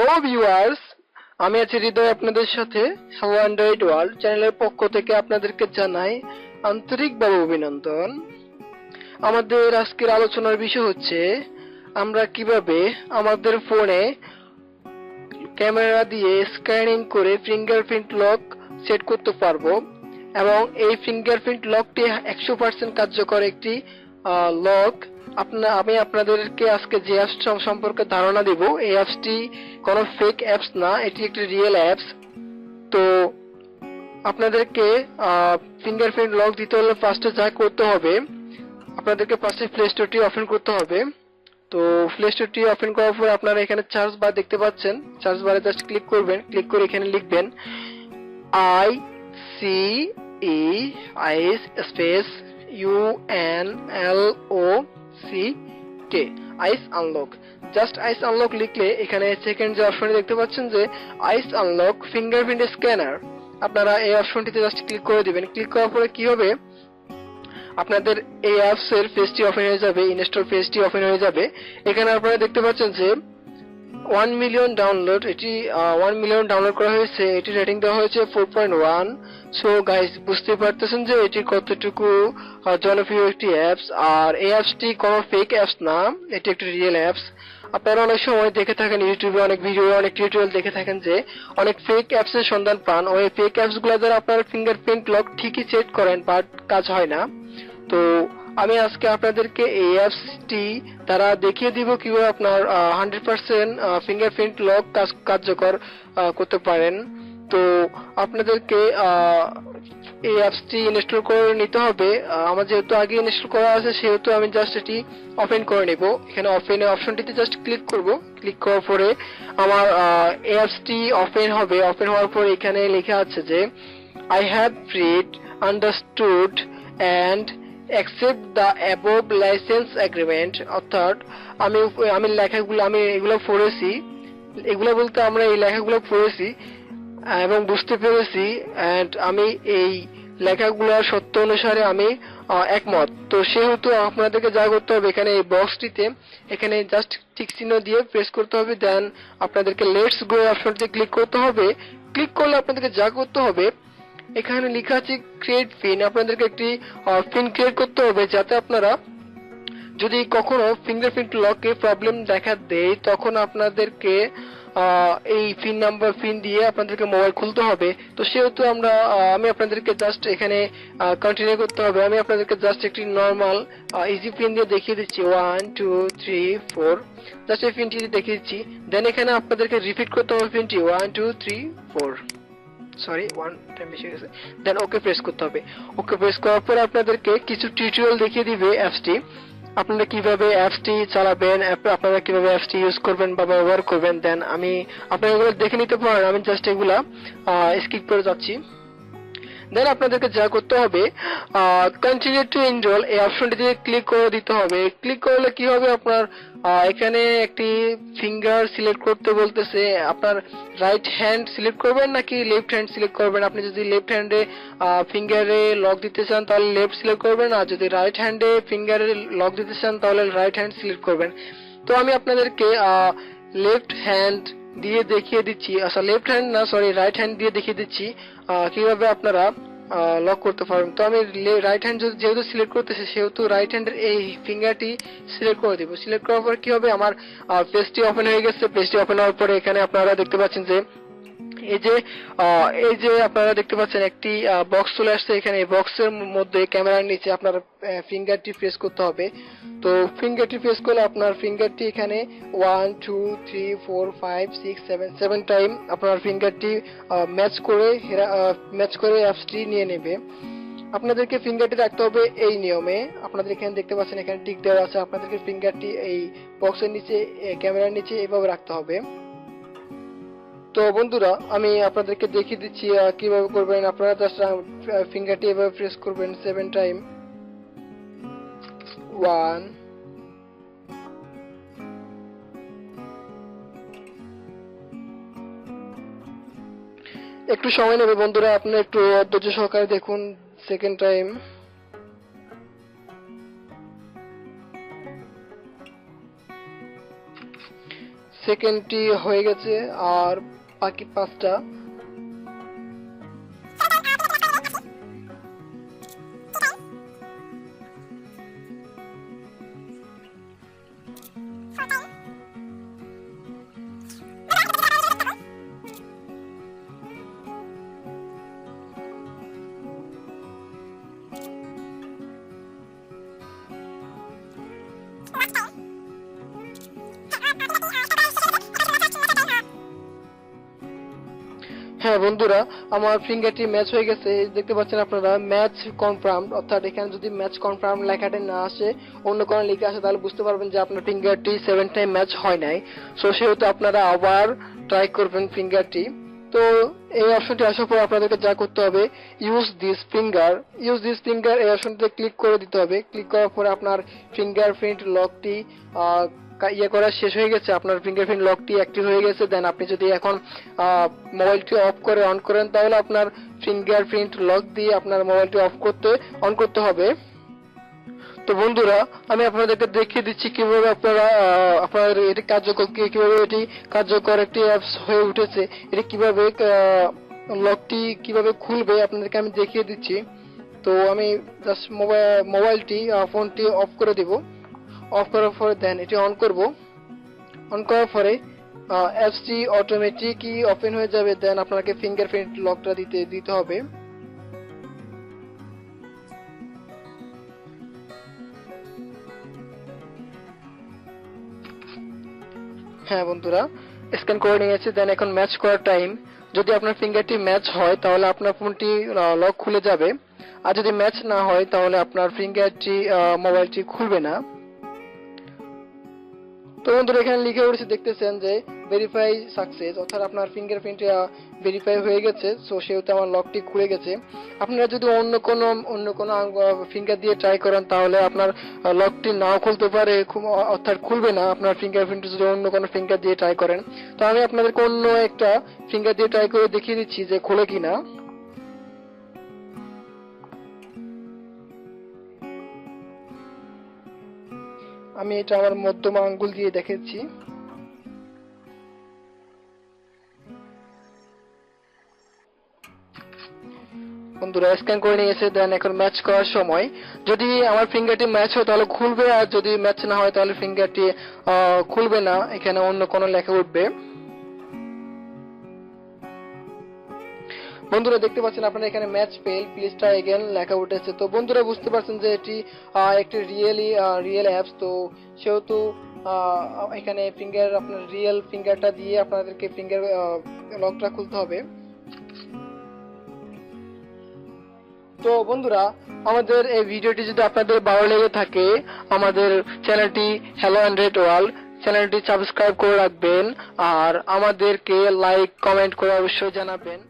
Hello viewers আমি আছি হৃদয় আপনাদের সাথে হ্যালো অ্যান্ড্রয়েড ওয়ার্ল্ড চ্যানেলের পক্ষ থেকে আপনাদেরকে জানাই আন্তরিকভাবে অভিনন্দন। আমাদের আজকের আলোচনার বিষয় হচ্ছে, আমরা কীভাবে আমাদের ফোনে ক্যামেরা দিয়ে স্ক্যানিং করে ফিঙ্গারপ্রিন্ট লক সেট করতে পারব এবং এই ফিঙ্গারপ্রিন্ট লকটি একশো পার্সেন্ট কার্যকর একটি আপনা, আমি আপনাদেরকে আজকে যে অ্যাপস সম্পর্কে ধারণা দিব, এই অ্যাপসটি কোনো ফেক অ্যাপস না, এটি একটি রিয়েল অ্যাপস তো আপনাদেরকে ফিঙ্গারপ্রিন্ট লক দিতে হলে ফার্স্টে যা করতে হবে, আপনাদেরকে ফার্স্টে প্লে স্টোরটি ওপেন করতে হবে। তো প্লে স্টোরটি ওপেন করার পর আপনারা এখানে চার্জ বার দেখতে পাচ্ছেন। চার্জ বারে জাস্ট ক্লিক করবেন ক্লিক করে এখানে লিখবেন I C E ice space U N L O C K ice unlock just ice unlock লিখলে এখানে সেকেন্ড যে অপশনটি দেখতে পাচ্ছেন যে আইস আনলক ফিঙ্গারপ্রিন্ট স্ক্যানার আপনারা এই অপশনটিতে জাস্ট ক্লিক করে দিবেন। ক্লিক করার পরে কি হবে? আপনাদের এই অ্যাপস এর পেজটি ওপেন হয়ে যাবে ইনস্টল পেজটি ওপেন হয়ে যাবে। এখানে আপনারা দেখতে পাচ্ছেন যে ওয়ান মিলিয়ন ডাউনলোড এটি ওয়ান মিলিয়ন ডাউনলোড করা হয়েছে। এটি রেটিং দেওয়া হয়েছে four point one so guys বুঝতে পারতেছেন যে এটি কতটুকু জনপ্রিয় একটি অ্যাপস আর এই অ্যাপসটি কোনো ফেক অ্যাপস না, এটি একটি রিয়েল অ্যাপস আপনারা অনেক সময় দেখে থাকেন ইউটিউবে অনেক ভিডিও অনেক টিউটোরিয়াল দেখে থাকেন যে অনেক ফেক অ্যাপস এর সন্ধান পান। ওই ফেক অ্যাপসগুলো দ্বারা আপনার ফিঙ্গারপ্রিন্ট লক ঠিকই সেট করেন বাট কাজ হয় না। তো আমি আজকে আপনাদেরকে এই অ্যাপসটি তারা দেখিয়ে দিব কীভাবে আপনার হান্ড্রেড পার্সেন্ট ফিঙ্গারপ্রিন্ট লক কাজ, কার্যকর করতে পারেন। তো আপনাদেরকে এই অ্যাপসটি ইনস্টল করে নিতে হবে। আমার যেহেতু আগে ইনস্টল করা আছে, সেহেতু আমি জাস্ট এটি ওপেন করে নেব। এখানে ওপেন অপশনটিতে জাস্ট ক্লিক করব। ক্লিক করার পরে আমার এই অ্যাপসটি ওপেন হবে। ওপেন হওয়ার পর এখানে লেখা আছে যে I have read understood and accept the above licence agreement অর্থাৎ আমি আমি লেখাগুলো, আমি এগুলো পড়েছি, এগুলো বলতে আমরা এই লেখাগুলো পড়েছি এবং বুঝতে পেরেছি অ্যান্ড আমি এই লেখাগুলোর সত্য অনুসারে আমি একমত। তো সেহেতু আপনাদেরকে যা করতে হবে এখানে এই বক্সটিতে এখানে জাস্ট ঠিক চিহ্ন দিয়ে প্রেস করতে হবে দেন আপনাদেরকে লেটস গো অপশনটিতে ক্লিক করতে হবে। ক্লিক করলে আপনাদেরকে যা করতে হবে এখানে লেখা আছে ক্রিয়েট পিন আপনাদেরকে একটি পিন ক্রিয়েট করতে হবে যাতে আপনারা যদি কখনো ফিঙ্গারপ্রিন্ট লকে প্রবলেম দেখা দেয়, তখন আপনাদেরকে এই পিন নাম্বার পিন দিয়ে আপনাদেরকে মোবাইল খুলতে হবে। তো সেহেতু আমরা আমি আপনাদেরকে জাস্ট এখানে কন্টিনিউ করতে হবে। আমি আপনাদেরকে জাস্ট একটি নর্মাল ইজি পিন দিয়ে দেখিয়ে দিচ্ছি। One two three four just এই পিনটি দেখিয়ে দিচ্ছি। দেন এখানে আপনাদেরকে রিপিট করতে হবে পিনটি one two three four sorry one time বেশি গেছে দেন ওকে প্রেস করতে হবে। ওকে প্রেস করার পরে আপনাদেরকে কিছু টিউটোরিয়াল দেখিয়ে দিবে অ্যাপসটি আপনারা কীভাবে অ্যাপসটি চালাবেন আপনারা কীভাবে অ্যাপসটি ইউজ করবেন বা ব্যবহার করবেন দেন আমি আপনারা এগুলো দেখে নিতে পারেন আমি জাস্ট এগুলা স্কিপ করে যাচ্ছি। দেন আপনাদেরকে যা করতে হবে কন্টিনিউ টু এনরোল এই অপশনটিতে ক্লিক করে দিতে হবে। ক্লিক করলে কি হবে আপনার এখানে একটি ফিঙ্গার সিলেক্ট করতে বলতেছে। আপনার রাইট হ্যান্ড সিলেক্ট করবেন নাকি লেফট হ্যান্ড সিলেক্ট করবেন? আপনি যদি লেফট হ্যান্ডে ফিঙ্গারে লক দিতে চান তাহলে লেফট সিলেক্ট করবেন, আর যদি রাইট হ্যান্ডে ফিঙ্গারে লক দিতে চান তাহলে রাইট হ্যান্ড সিলেক্ট করবেন। তো আমি আপনাদেরকে লেফট হ্যান্ড দিয়ে দেখিয়ে দিচ্ছি। আচ্ছা লেফট হ্যান্ড না সরি রাইট হ্যান্ড দিয়ে দেখিয়ে দিচ্ছি। কীভাবে আপনারা লক করতে পারবেন তো আমি রাইট হ্যান্ড যেহেতু সিলেক্ট করতেছি, সেহেতু রাইট হ্যান্ডের এই ফিঙ্গারটি সিলেক্ট করে দেবো। সিলেক্ট করার পর কি হবে আমার পেজটি ওপেন হয়ে গেছে? পেজটি ওপেন হওয়ার পরে এখানে আপনারা দেখতে পাচ্ছেন যে এই যে এই যে আপনারা দেখতে পাচ্ছেন, একটি বক্স চলে আসছে এখানে। বক্সের মধ্যে ক্যামেরার নিচে আপনার ফিঙ্গারটি প্রেস করতে হবে। তো ফিঙ্গারটি প্রেস করলে আপনার ফিঙ্গারটি এখানে one two three four five six seven seven time আপনার ফিঙ্গারটি ম্যাচ করে ম্যাচ করে অ্যাপসটি নিয়ে নেবে। আপনাদেরকে ফিঙ্গারটি রাখতে হবে এই নিয়মে। আপনাদের এখানে দেখতে পাচ্ছেন, এখানে টিক দেওয়া আছে। আপনাদেরকে ফিঙ্গারটি এই বক্সের নিচে ক্যামেরার নিচে এভাবে রাখতে হবে। তো বন্ধুরা, আমি আপনাদেরকে দেখিয়ে দিচ্ছি কীভাবে করবেন আপনারা। জাস্ট ফিঙ্গারটি এভাবে প্রেস করবেন সেভেন টাইম ওয়ান একটু সময় নেবে বন্ধুরা, আপনি একটু ধৈর্য সহকারে দেখুন সেকেন্ড টাইম সেকেন্ডটি হয়ে গেছে, আর Aqui pasta হ্যাঁ বন্ধুরা, আমার ফিঙ্গারটি ম্যাচ হয়ে গেছে। দেখতে পাচ্ছেন আপনারা ম্যাচ কনফার্ম অর্থাৎ এখানে যদি ম্যাচ কনফার্ম লেখাটা না আসে, অন্য কোনো লিখে আসে, তাহলে বুঝতে পারবেন যে আপনার ফিঙ্গারটি সেভেন টাইম ম্যাচ হয় নাই। সো সেহেতু আপনারা আবার ট্রাই করবেন ফিঙ্গারটি তো, এই অপশনটি আসার পর আপনাদেরকে যা করতে হবে use this finger use this finger এই অপশনটিতে ক্লিক করে দিতে হবে। ক্লিক করার পরে আপনার ফিঙ্গারপ্রিন্ট লকটি ইয়ে করা শেষ হয়ে গেছে, আপনার ফিঙ্গারপ্রিন্ট লকটি অ্যাক্টিভ হয়ে গেছে দেন আপনি যদি এখন মোবাইলটি অফ করে অন করেন, তাহলে আপনার ফিঙ্গারপ্রিন্ট লক দিয়ে আপনার মোবাইলটি অফ করতে অন করতে হবে। তো বন্ধুরা, আমি আপনাদেরকে দেখিয়ে দিচ্ছি কীভাবে আপনারা আপনার এটি কার্যকর কীভাবে এটি কার্যকর একটি অ্যাপস হয়ে উঠেছে, এটি কীভাবে লকটি কীভাবে খুলবে, আপনাদেরকে আমি দেখিয়ে দিচ্ছি। তো আমি জাস্ট মোবাইল মোবাইলটি ফোনটি অফ করে দিব। অফ করার পরে দেন এটি অন করব। অন করার পরে অ্যাপসটি অটোমেটিকই ওপেন হয়ে যাবে দেন আপনাকে ফিঙ্গারপ্রিন্ট লকটা দিতে দিতে হবে। হ্যাঁ বন্ধুরা স্ক্যান করে নিয়েছে দেন এখন ম্যাচ করার টাইম যদি আপনার ফিঙ্গারটি ম্যাচ হয়, তাহলে আপনার ফোনটি লক খুলে যাবে। আর যদি ম্যাচ না হয়, তাহলে আপনার ফিঙ্গারটি মোবাইলটি খুলবে না। তো বন্ধুরা, এখানে লিখে উঠেছে, দেখতেছেন যে ভেরিফাই সাকসেস অর্থাৎ আপনার ফিঙ্গারপ্রিন্ট ভেরিফাই হয়ে গেছে সো সেহেতু আমার লকটি খুলে গেছে। আপনারা যদি অন্য কোনো অন্য কোনো ফিঙ্গার দিয়ে ট্রাই করেন, তাহলে আপনার লকটি নাও খুলতে পারে অর্থাৎ খুলবে না। আপনার ফিঙ্গারপ্রিন্ট যদি অন্য কোনো ফিঙ্গার দিয়ে ট্রাই করেন, তো আমি আপনাদেরকে অন্য একটা ফিঙ্গার দিয়ে ট্রাই করে দেখিয়ে দিচ্ছি যে খুলে কিনা। আমি এটা আমার মধ্যমা আঙ্গুল দিয়ে দেখেছি। বন্ধুরা স্ক্যান করে নিয়েছে দেন, এখন ম্যাচ করার সময়। যদি আমার ফিঙ্গারটি ম্যাচ হয়, তাহলে খুলবে, আর যদি ম্যাচ না হয়, তাহলে ফিঙ্গারটি খুলবে না। এখানে অন্য কোনো লেখা উঠবে। বন্ধুরা দেখতে পাচ্ছেন আপনারা এখানে match fail please try again লেখা উঠেছে। তো বন্ধুরা বুঝতে পারছেন যে এটি একটি রিয়েলি রিয়েল অ্যাপস তো সেহেতু এখানে ফিঙ্গার আপনার রিয়েল ফিঙ্গারটা দিয়ে আপনাদেরকে ফিঙ্গার লকটা খুলতে হবে। তো বন্ধুরা, আমাদের এই ভিডিওটি যদি আপনাদের ভালো লেগে থাকে, আমাদের চ্যানেলটি হ্যালো অ্যান্ড্রয়েড ওয়ার্ল্ড চ্যানেলটি সাবস্ক্রাইব করে রাখবেন, আর আমাদেরকে লাইক কমেন্ট করে অবশ্যই জানাবেন।